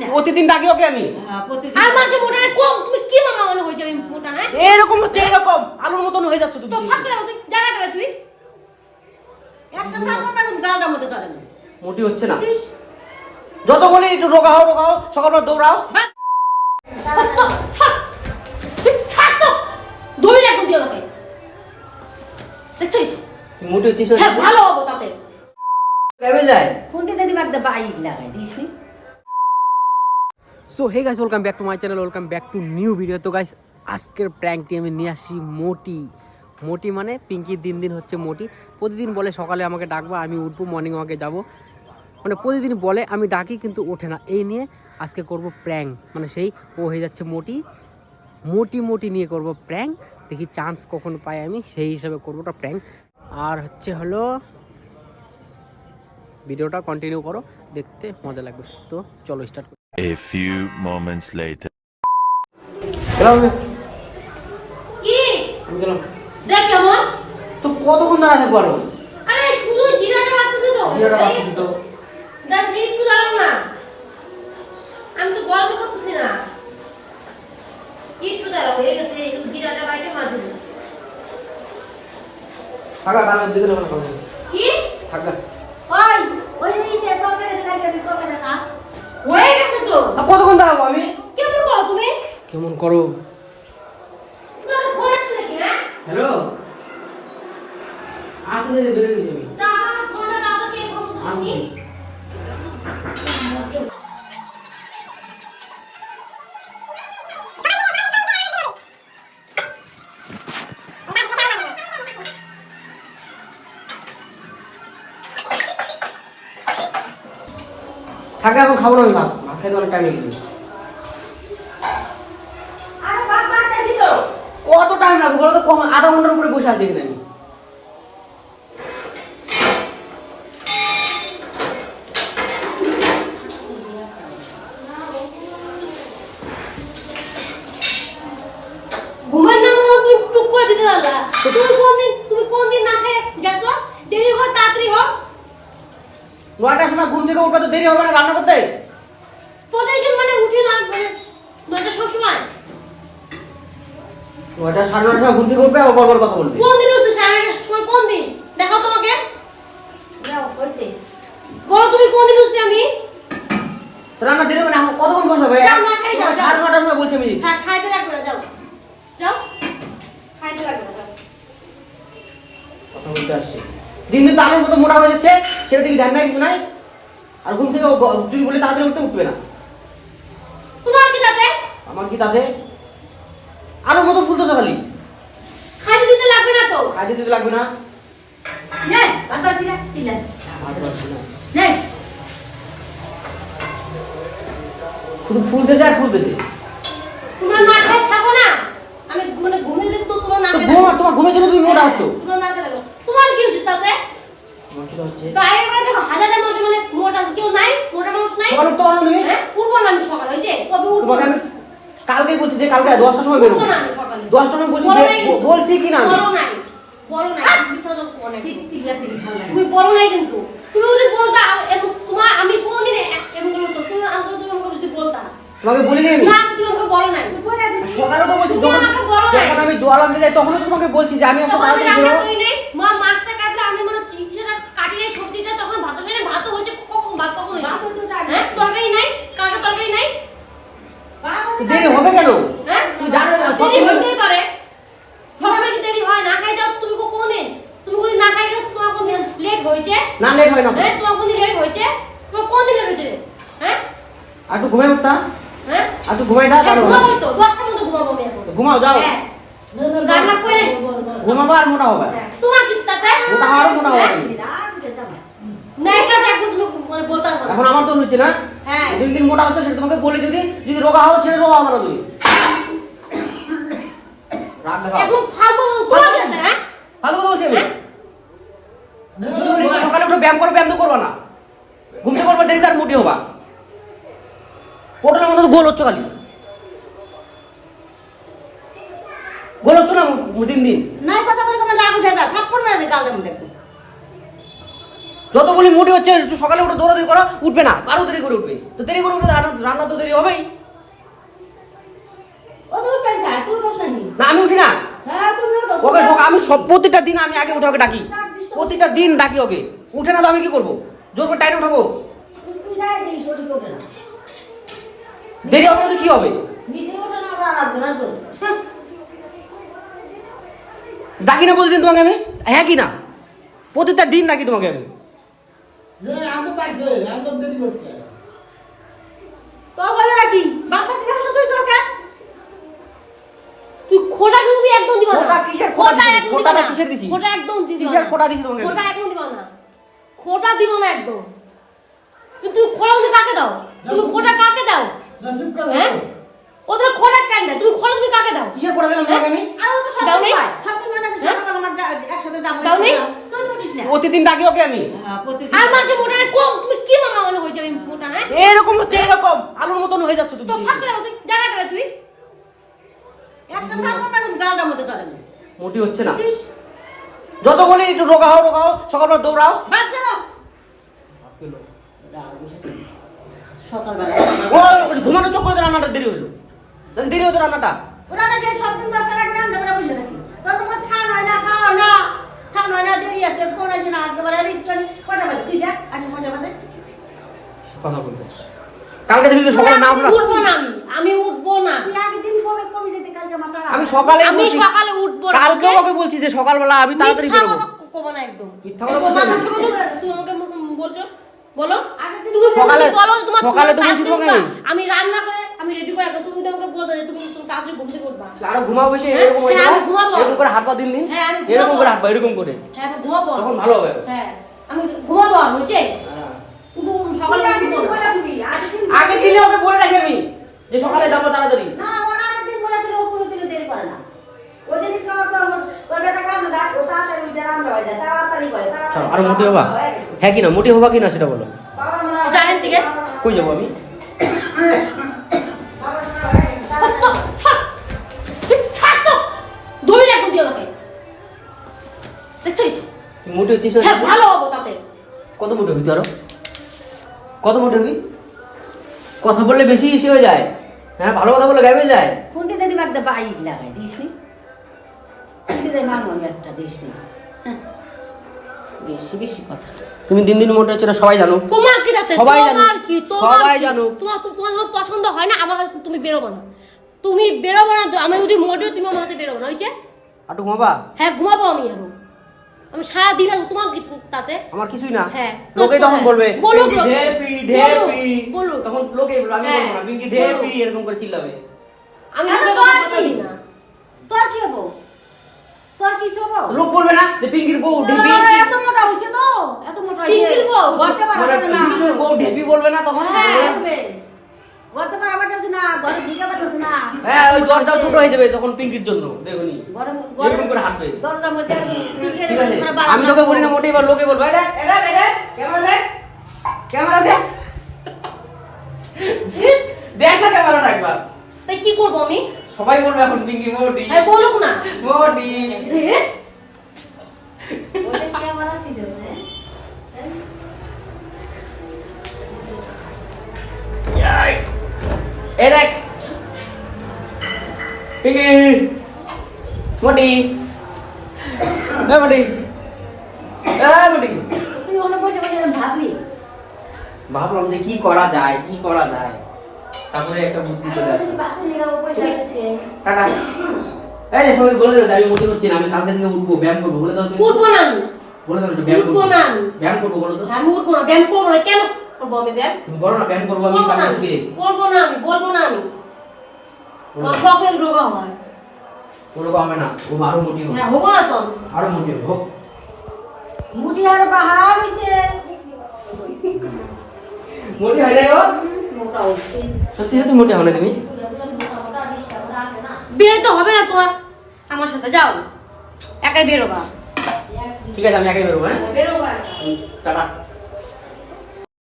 না। প্রতিদিন ডাকি ওকে আমি। হ্যাঁ, আর মাসে মোটা না কম। তুমি কি মামা মনে হয়েছে আমি মোটা হ্যাঁ? এরকম হচ্ছে এরকম। আলুর মতন হয়ে যাচ্ছে তুমি। তো থাকতে তুই জায়গা গেলে তুই। একটা গালটার মধ্যে তাহলে। না মোটি হচ্ছে না। যত বলি একটু রোগা হও রোগা হও সকালবেলা দৌড়াও। তো ছাড় তুই ছাড় তো। দৌড়ি রাখুন তুই আমাকে। দেখছিস? তুই মোটি হচ্ছিস হ্যাঁ ভালো হব তাতে। কেমন যায়? কোনটি দিদি একটা বাইক লাগাই দিস নি? So hey guys welcome back to my channel welcome back to new video তো গাইস আজকের প্র্যাঙ্কটি আমি নিয়ে আসি মোটি। মোটি মানে পিঙ্কি, দিন দিন হচ্ছে মোটি। প্রতিদিন বলে সকালে আমাকে ডাকবো, আমি উঠবো মর্নিং ওয়াকে যাব। মানে প্রতিদিন বলে আমি ডাকি, কিন্তু ওঠে না। এই নিয়ে আজকে করব প্র্যাঙ্ক মানে সেই ও হয়ে যাচ্ছে মোটি। মোটি মোটি নিয়ে করব প্র্যাঙ্ক দেখি চান্স কখন পাই আমি, সেই হিসাবে করব ওটা প্র্যাঙ্ক আর হচ্ছে হলো ভিডিওটা কন্টিনিউ করো, দেখতে মজা লাগবে। তো চলো start A few moments later. কি? দেখ কেমন। তো কতক্ষণ দাঁড়া থাকব আরে শুধু জিরাটা বাড়তেছে তো। জিরাটা বাড়তেছে তো। দেখ একটু দাঁড়াও না। আমি তো গল্প করতেছি না। একটু দাঁড়াও হয়ে গেছে জিরাটা বাইটে মাঝে থাকা থাকা দিকে কি? থাকা। কতক্ষণ দাঁড়াবো আমি? কেমন পাও তুমি? কেমন করো? হ্যাঁ? হ্যালো? আসতে গেছি আমি। তা আমার ফোনটা দাও তো কে ফোন করতেছি থাকা এখন খাব না ভাত অনেক টাইম লেগে কত টাইম লাগবে বলো তো? কম আধা ঘণ্টার উপরে বসে আছি এখানে আমি। নাম তুমি টুক করে দিতে দাদা তুমি কোন দিন তুমি কোন দিন না খেয়ে গেছো? দেরি তাড়াতাড়ি হোক। নয়টার সময় ঘুম থেকে উঠবে তো দেরি হবে না রান্না করতে? প্রতিদিন মানে উঠি না মানে সব সময়? নয়টা সাড়ে নয়টার সময় থেকে উঠবে আবার বড় কথা বলবে। কোন দিন উঠছে? সাড়ে সময় কোন দিন? দেখাও তোমাকে। বলো তুমি কোন দিন উঠছি আমি? তো রান্না দেরি হবে না এখন কতক্ষণ বসে হবে? যাও, না খাই যাও, যাও। সাড়ে নয়টার সময় বলছি আমি। হ্যাঁ খাইতে লাগবে না যাও। যাও। খাইতে লাগবে না যাও। কথা বলতে আসছে। দিন দিন তো আলুর মতো মোটা হয়ে যাচ্ছে সেটা দিকে ধ্যান নাই কিছু নাই। আর ঘুম থেকে যদি বলি তাড়াতাড়ি উঠতে উঠবে না। তাতে? আমার কি তাতে? ফুলতেছে খালি। খাইতে দিতে লাগবে না তো। দিতে লাগবে না? শুধু আর ফুলতেছে তোমরা না খাই থাকো না। আমি মানে ঘুমিয়ে দিতে তো তোমরা না ঘুম আর তোমার ঘুমের জন্য তুমি মোটা হচ্ছ? তোমরা না খেয়ে তোমার কি হচ্ছে তাতে? আমার কি হচ্ছে? দেখো হাজার হাজার কেউ নাই? মোটা মানুষ নাই? সকালে উঠতে পারো না তুমি? হ্যাঁ উঠবো না আমি সকালে হয়েছে? কবে উঠবো? তোমাকে আমি কালকেই বলছি যে কালকে দশটার সময় বেরোবো। না আমি সকালে। দশটার সময় বলছি। বলছি কি না আমি? বলো নাই। বলো নাই। বলো নাই। চিক ভালো লাগে তুমি বলো নাই কিন্তু। তুমি ওদের বলতা তোমার আমি কোনদিন এমন তো। তুমি তুমি আমাকে যদি বলতা। তোমাকে বলিনি আমি? না তুমি আমাকে বলো নাই। বলে আর সকালে তো বলছি যখন আমি জল আনতে যাই তখনও তোমাকে বলছি যে আমি আজকে তাড়াতাড়ি বেরোবো। করি নাই মা মাছটা কাটলে আমি মানে সেটা কাটি নাই সবজিটা তখন ভাত বসাই ভাত হয়েছে কখন ভাত কখন হয়েছে ভাত তো টাইম হ্যাঁ তরকারি নাই কালকে তরকারি নাই তো দেরি হবে কেন হ্যাঁ তুমি জানো না সব দেরি সময়- হইতেই পারে সবসময় কি দেরি হয় না খাই যাও তুমি কো- কোনদিন তুমি কোনদিন না খাই গেলে তোমার কোনদিন লেট হয়েছে না লেট হয় না হ্যাঁ তোমার কোনদিন লেট হয়েছে তোমার কোনদিন লেট হয়েছে হ্যাঁ আর একটু উঠতা? হ্যাঁ? আর একটু ঘুমাই দা হ্যাঁ, তাহলে হবে। ঘুমাবোই তো মধ্যে ঘুমাবো আমি এখন। ঘুমাও যাও। হ্যাঁ। রান্না করে ঘুমাবো আর মোটা হবে। হ্যাঁ, তোমার কি তাতে মোটা মোটা হবে। হ্যাঁ? তুমি। না এটা একদম তুমি মানে বলতে না। এখন আমার তো হচ্ছে না। হ্যাঁ। দিন দিন মোটা হচ্ছে সেটা তোমাকে বলি যদি যদি রোগা হও সেটা রোগা হবে না তুমি। রাগ দেখাও। এখন ফালতু হ্যাঁ? বলি যে সকালে উঠে ব্যায়াম করো ব্যায়াম তো করবা না। ঘুমতে করব দেরি তার মুটি হবা। পটলের মতো তো গোল হচ্ছে খালি। গোল হচ্ছে না দিন দিন? নাই কথা বলে তোমার রাগ উঠে যা থাপ্পড় মেরে দে গালের মধ্যে না না যত বলি মোটি হচ্ছে সকালে উঠে দৌড়াদৌড়ি করো উঠবে না। কারও দেরি করে উঠবে। তো দেরি করে উঠবে রান্না রান্না তো দেরি হবেই। না আমি উঠি না। হ্যাঁ ওকে আমি সব প্রতিটা দিন আমি আগে উঠে ওকে ডাকি। প্রতিটা দিন ডাকি ওকে। উঠে না তো আমি কি করব? জোর করে টাইট উঠাবো তুই- দেরি হবে তো কি হবে? ডাকি না প্রতিদিন তোমাকে আমি? হ্যাঁ কি না প্রতিটা দিন ডাকি তোমাকে আমি? নাকি তুই খোটা কিন্তু একদম দিবা না? খোটা একদম দিবা না। খোটা একদম দিবা না। খোটা দিছি তোমাকে? খোটা একদম দিবা না। খোটা দিব না একদম। তুই খোটা কাকে দাও? তুমি খোটা কাকে দাও? হ্যাঁ? কেন দেয়? তুমি তুমি কাকে দাও? কিসের খোটা দিলাম আমি? আর ও তো সব দাও নেই? সব তো মনে আছে সকালবেলা আমরা একসাথে যাব দাও নেই? তুই তো উঠিস না। প্রতিদিন ডাকি ওকে আমি? হ্যাঁ, আর মাসে মোটা কম। তুমি কি মামা মনে হয়েছে আমি মোটা হ্যাঁ? এরকম হচ্ছে এরকম। আলুর মতন হয়ে যাচ্ছে তুমি। তো থাকতে লাগো তুই জায়গা দেবে তুই। একটা থাপড় ম্যাডাম গালটার মধ্যে ধরে না। মোটি হচ্ছে না। যত বলি একটু রোগা হও রোগা হও সকালবেলা দৌড়াও। বাদ দে না। রাগ বসেছে। সকালবেলা। ও ঘুমানো চক্করে তো রান্নাটা দেরি হলো দেরি হতো রান্নাটা? ওরা সব দিন দশটার আগে রান্না করে বসে থাকি। তো তোমার ছান হয় না খাও না। ছান হয় না দেরি আছে ফোন আসে না আজকে বারে রিটার্ন। কটা বাজে? তুই দেখ আজকে কটা বাজে? কথা বলতে কালকে দেখি সকালে না উঠবো না আমি আমি উঠবো না। তুই আগে দিন কবে কবে যেতে কালকে মাথা আমি সকালে আমি বলছি- সকালে উঠবো না, কালকে? ওকে? বলছি যে সকালবেলা আমি তাড়াতাড়ি বেরোবো। কবো না একদম। মিথ্যা কথা বলছো মাথা না? ছোট ছোট, তুমি আমাকে বলছো? বলো। সকালে- সকালে তো বলছি তোমাকে আমি। রান্না করে আমি রেডি করে রাখব। তুমি তো আমাকে বলতে যে তুমি তুমি তাড়াতাড়ি ঘুম থেকে উঠবা আরও ঘুমাও বেশি হ্যাঁ, এরকম হয়ে হ্যাঁ, যাবে। ঘুমাবো। এরকম করে হাত পা দিন দিন। হ্যাঁ, এরকম করে হাত পা এরকম করে। হ্যাঁ ঘুমাবো। তখন ভালো হবে। হ্যাঁ আমি ঘুমাবো বুঝছে? হ্যাঁ। শুধু সকালে আগের দিন ওকে বলে রাখি আমি যে সকালে যাব তাড়াতাড়ি। না ওর আগের দিন বলে দিলে ও দেরি করে না। ও যেদিন খাওয়ার তো আমার বেটা কাজে যায় ও তাড়াতাড়ি রান্না হয়ে যায় তাড়াতাড়ি করে তাড়াতাড়ি আরও মোটি হবা। হয়ে হ্যাঁ কি না মোটি হবা কি না সেটা বলো বাবার মনে হয়- যাবেন থেকে? কই যাব আমি? তুই হচ্ছিস? হ্যাঁ ভালো হব তাতে। কত মোটি হবি তুই আরও? কত মোটি হবি? কথা বললে বেশি ইসে হয়ে যায়। হ্যাঁ ভালো কথা বলে যায়। কোনটি দিদি একটা বাইক লাগাই দিস নি? কোনটি দিদি মারমো একটা দিস নি? হ্যাঁ। বেশি বেশি কথা। তুমি দিন দিন মোটা হচ্ছে সবাই জানো তোমার কি রাতে? সবাই তোমার কি? সবাই কি? জানুক। তোমার তো- তোমার পছন্দ হয় না আমার হাতে তুমি বেরোবো না। তুমি বেরোবো না আমি যদি মোটেও তুমি আমার হাতে বেরোবো না হয়েছে আটু ঘুমাবা? হ্যাঁ ঘুমাবো আমি আরও আমি সারাদিন আর তোমার কি তাতে? আমার কিছুই না। হ্যাঁ। লোকে তখন হ্যাঁ। বলবে লোকে। ঢেপি ঢেপি। বলুক। তখন লোকে বলবে আমি হ্যাঁ, বলব না। পিঙ্কি ঢেপি এরকম করে চিল্লাবে। আমি আচ্ছা, তোর কথা কি? না। তোর কি হব? তোর কি হব লোক বলবে না যে পিঙ্কির বউ ঢেপি। এত মোটা হয়েছে তো এত মোটা পিঙ্কির বউ? ঘরতে পারবে না পিঙ্কির বউ ঢেপি বলবে না তখন? হ্যাঁ। ঘরতে পারবে না ঘরে ঢুকে না। হ্যাঁ ওই দরজা ছোট হয়ে যাবে তখন পিঙ্কির জন্য দেখুনি। গরম করে হাঁটবে। দরজার মধ্যে আমি তোকে বলি না মোটে এবার লোকে বলবে। এই দেখ এই দেখ এই দেখ। ক্যামেরা দেখ। ক্যামেরা দেখ। দেখ না ক্যামেরাটা একবার। তাই কি করব আমি? সবাই বলবে এখন পিঙ্কি মোটি। হ্যাঁ বলুক না। ক্যামেরা দিছে, হ্যাঁ? এই দেখ। পিঙ্কি। মোটি। এ মোটি। এ মোটি। তুই ওখানে বসে বসে ভাবলি। ভাবলাম যে কি করা যায় কি করা যায়? তারপরে একটা বুদ্ধি চলে আসে টাটা। এই যে সবাই বলে দেবে আমি মোটি হচ্ছি না আমি কালকে থেকে উঠবো ব্যায়াম করব বলে দাও উঠবো না আমি। বলে দাও ব্যায়াম করব। না আমি। ব্যায়াম করব বলো তো। হ্যাঁ, আমি উঠবো না ব্যায়াম করব না কেন করব আমি ব্যায়াম? তুমি করো না ব্যায়াম করব আমি কালকে। থেকে করব না আমি বলব না আমি। আমার সকলের রোগা ওরকম হবে না ও আরও মোটি হবে। হ্যাঁ হব না তো আরও মোটি হবে হোক। মুটি আর বাহার হইছে। মোটি হয় ও হইছে সত্যি সত্যি মোটে হবে না তুমি? বিয়ে তো হবে না তোমার। আমার সাথে যাও। একাই বেরোবা। ঠিক আছে আমি একাই বেরোবো হ্যাঁ? বেরোবা। টাটা।